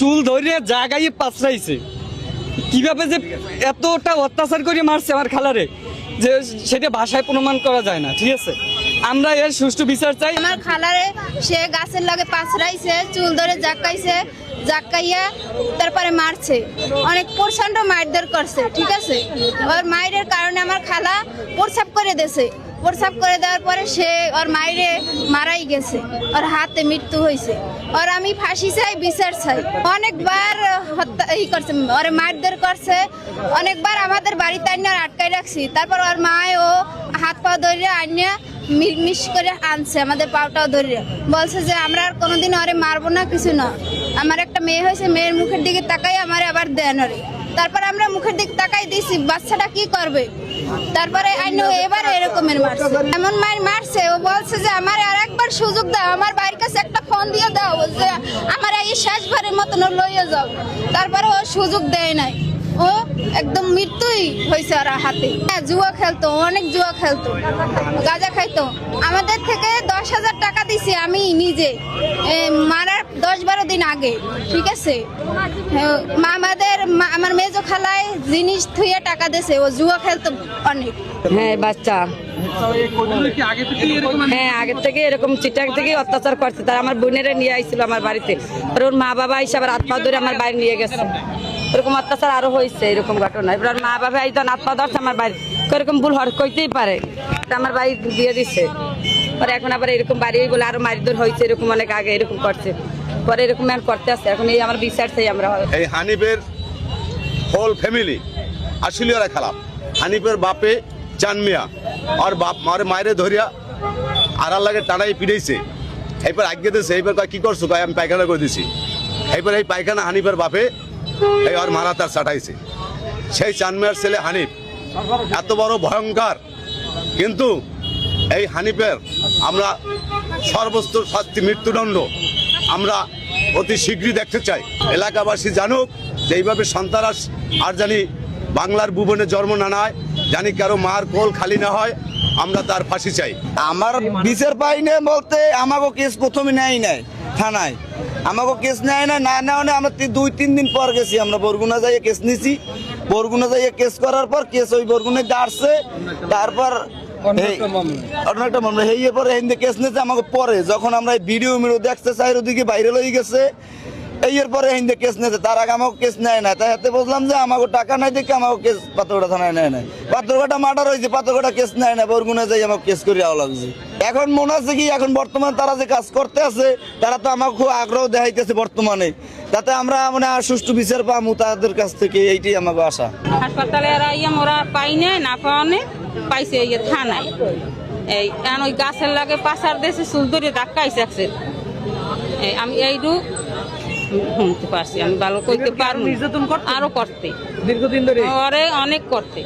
চুল ধরে জাগাইয়ে পাছড়াইছে কীভাবে যে এতটা অত্যাচার করে মারছে আমার খালারে, যে সেটা ভাষায় প্রমাণ করা যায় না, ঠিক আছে? আমরা এর সুষ্ঠু বিচার চাই। আমার খালারে, সে গাছের লাগে পাছড়াইছে চুল ধরে জাকাইছে জাকাইয়া তারপরে মারছে। অনেক প্রচণ্ড মারধর করছে, ঠিক আছে? ওর মায়ের কারণে আমার খালা প্রসাব করে দেছে প্রসাব করে দেওয়ার পরে সে ওর মায়েরে মারাই গেছে। ওর হাতে মৃত্যু হয়েছে। ওর আমি ফাঁসি চাই, বিচার চাই। অনেকবার হত্যা ই করছে, ওরে মারধর করছে। অনেকবার আমাদের বাড়িতে আনিয়ে আটকাই রাখছি। তারপর ওর মায় ও হাত পা ধরে আনিয়ে মি- মিস করে আনছে আমাদের পাওটাও ধরে বলছে যে, আমরা আর কোনোদিন ওরে মারবো না, কিছু না। আমার একটা মেয়ে হয়েছে, মেয়ের মুখের দিকে তাকাই আমার আবার দেন ওরে তারপর আমরা মুখের দিক তাকাই দিছি, বাচ্চাটা কি করবে? তারপরে আইনো এবার এরকমের মারছে। এমন মায়ের মারছে, ও বলছে যে, আমার আর একবার সুযোগ দাও, আমার বাড়ির কাছে একটা ফোন দিয়ে দাও, যে, আমার এই শেষবারের মতন লইয়ে যাও। তারপরে ও সুযোগ দেয় নাই। ও, একদম মৃত্যুই হয়েছে আর হাতে। হ্যাঁ জুয়া খেলতো, অনেক জুয়া খেলতো, গাঁজা খাইতো। আমাদের থেকে দশ হাজার টাকা দিছি আমি নিজে মারার দশ বারো দিন আগে, ঠিক আছে? আমাদের আমার মেজো খালায় জিনিস থুয়ে টাকা দিছে, ও জুয়া খেলতো অনেক। হ্যাঁ বাচ্চা। আগে হ্যাঁ আগের থেকে এরকম চিটাং থেকে অত্যাচার করছে, তার আমার বোনেরা নিয়ে আইছিল আমার বাড়িতে। ওর মা বাবা হাত পা ধরে আমার বাড়ি নিয়ে গেছে। এরকম অত্যাচার আরও হয়েছে, এরকম ঘটনা। এবার মা বাবা এই তো হাত পা ধরছে, আমার বাড়ি এরকম ভুল হর কইতেই পারে। আমার বাড়ি দিয়ে দিছে। পরে এখন আবার এরকম বাড়ি বলে আরও মারিদর হয়েছে, এরকম অনেক আগে এরকম করছে। পরে এরকম এখন করতে আসছে এখন এই আমার বিচার চাই আমরা। এই হানিফের হোল ফ্যামিলি আসলে ওরা খারাপ হানিফের বাপে চান মিয়া। আর বাপ মারে মায়ের ধরিয়া আড়াল লাগে টানাই পিড়াইছে এইবার আগে দিয়েছে এইবার কি করছ? আমি পায়খানা করে দিছি। এইবার এই পায়খানা হানিফের বাপে এই আর মারা তার চাটাইছে সেই চান মিয়ার ছেলে হানিফ, এত বড় ভয়ঙ্কর। কিন্তু এই হানিফের আমরা সর্বোচ্চ শাস্তি মৃত্যুদণ্ড আমরা অতি শীঘ্রই দেখতে চাই। এলাকাবাসী জানুক যে এইভাবে সন্তানাস আর জানি বাংলার ভুবনে জন্ম না নেয়, জানি কারও মার কোল খালি না হয়, আমরা তার ফাঁসি চাই। আমার বিচার পাই না বলতে আমাকে কেস প্রথমে নেয় নাই, থানায়। আমাকে কেস নেয় না না নেওয়া নেই আমরা দুই তিন দিন পর গেছি আমরা বরগুনা যাইয়ে কেস নিছি। বরগুনা যাইয়ে কেস করার পর কেস ওই বরগুনে দাঁড়ছে তারপর এই- অন্য একটা মামলা। এই পরে হিন্দি কেস নিয়েছে আমাকে পরে যখন আমরা ভিডিও মিডিও দেখতে চাই ওদিকে গেছে এই এর পরে হিন্দি কেস নিয়েছে। তার আগে আমাকে কেস নেয় না। তাই হাতে বুঝলাম যে আমাকে টাকা নাই দেখে আমাকে কেস পাথরঘাটা থানায় নেয় না পাথরঘাটা মার্ডার হয়েছে পাথরঘাটা কেস নেয় না বরগুনা যাই আমাকে কেস করে আওয়া লাগছে। এখন মনে আছে কি এখন বর্তমানে তারা যে কাজ করতে আছে তারা তো আমাকে খুব আগ্রহ দেখাইতেছে বর্তমানে। যাতে আমরা মানে আর সুষ্ঠু বিচার পাবো তাদের কাছ থেকে এইটাই আমাকে আশা। হাসপাতালে এরা ইয়ে মোরা পাই না না পাওয়ানে পাইছে ইয়ে থানায়। এই এখন ওই গাছের লাগে পাশার দেশে চুল ধরে ধাক্কাইছে একসে এই আমি এইটু শুনতে পারছি আমি ভালো করতে পারব? আরও করতে। দীর্ঘদিন ধরে ওরে অনেক করতে।